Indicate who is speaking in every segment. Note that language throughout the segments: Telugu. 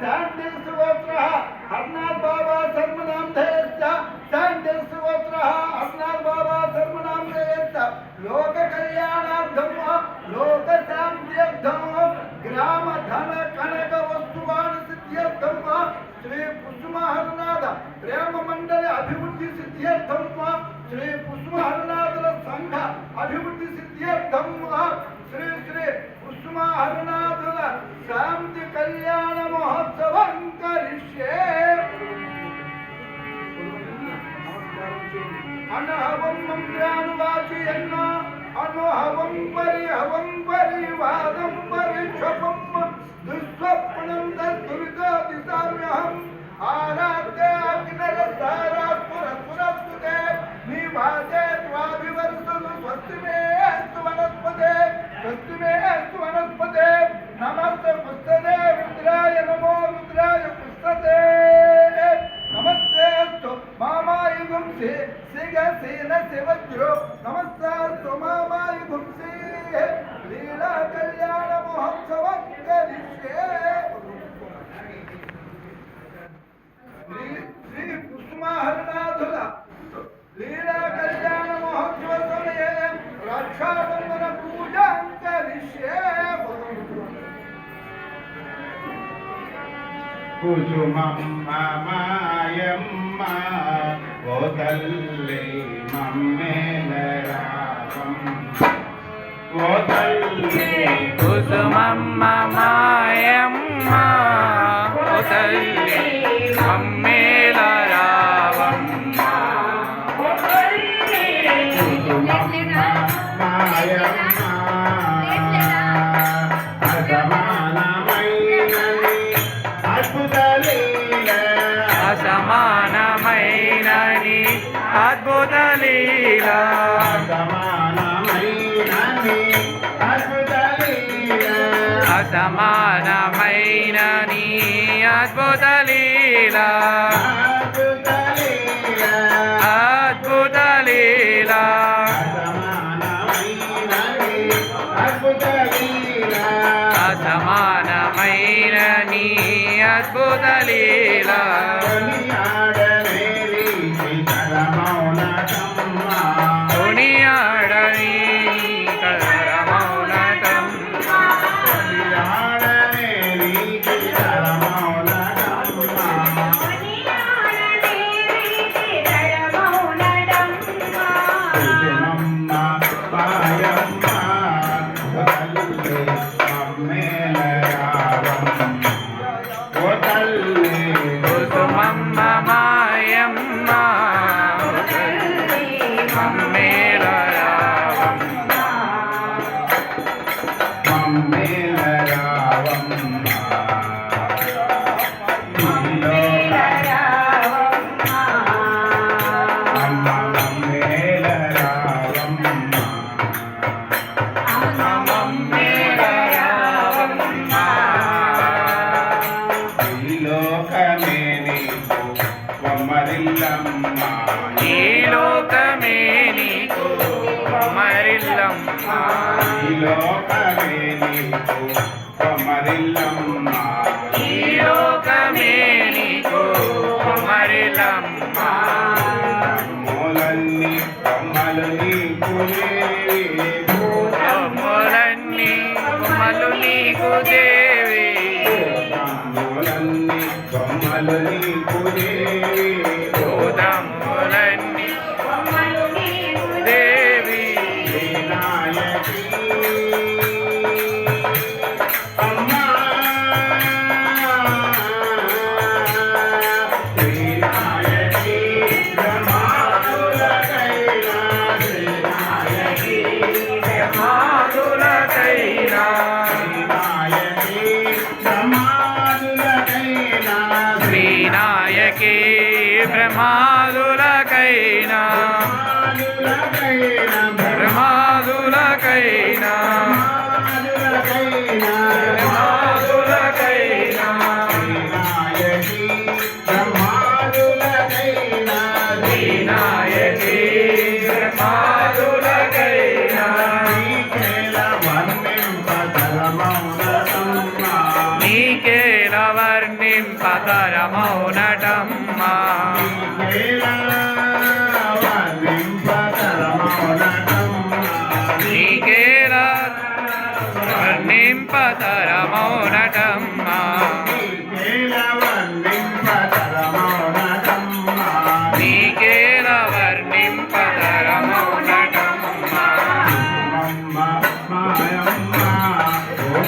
Speaker 1: శాండిల్స్ గోత్ర హర్నాథ్ బాబా శర్మనామధేయశ్చ శాండిల్స్ గోత్ర హర్నాథ్ బాబా శర్మనామధేయశ్చ లోక కళ్యాణార్థం లోక శాంత్యర్థం గ్రామ ధన కనక వస్తువాన్ సిద్ధ్యర్థం శ్రీ కుసుమహరనాథ ప్రేమ మండలి అభివృద్ధి సిద్ధ్యర్థం శ్రీ కుసుమహరనాథుల అనహవం మంత్రానువాచయన్న అనుహవం పరిహవం పరివాదం పరిక్షపం దుస్వప్నం తద్దురితాదిశామ్యహం ఆరాధ్య అగ్నరసారాస్పురస్పురస్తుతే మామాయుగం సి సిగసేన శివజ్రో నమస్తాస్తు మామాయుగం సి లీలా కళ్యాణ మహోత్సవం కరిష్యే శ్రీ శ్రీ కుసుమహరనాథుల లీలా కళ్యాణ మహోత్సవ సమయే రక్షాబంధన పూజాం కరిష్యే
Speaker 2: కుసుమమ్మ మాయమ్మ ఓ తల్లి మమ్మేల రావం ఓ తల్లి
Speaker 3: కుసుమమ్మ మాయమ్మ ఓ తల్లి
Speaker 2: సమానమైన నీ అద్భుత లీల.
Speaker 3: అద్భుత లీల.
Speaker 2: అసమానమైన
Speaker 3: నీ అద్భుత లీల. మౌన ఈ ప్రమాదులకైనా ప్రమాదులకైనా ప్రమాదులకైనా
Speaker 2: నీకేల వర్ణింప తరమౌన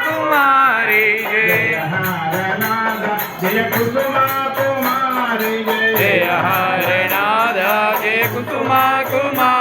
Speaker 2: కుసుమ కుమారి జయ.
Speaker 3: జయ కుసుమ కుమారి
Speaker 2: జయ హరే నాద జయ కుసుమ కుమారి.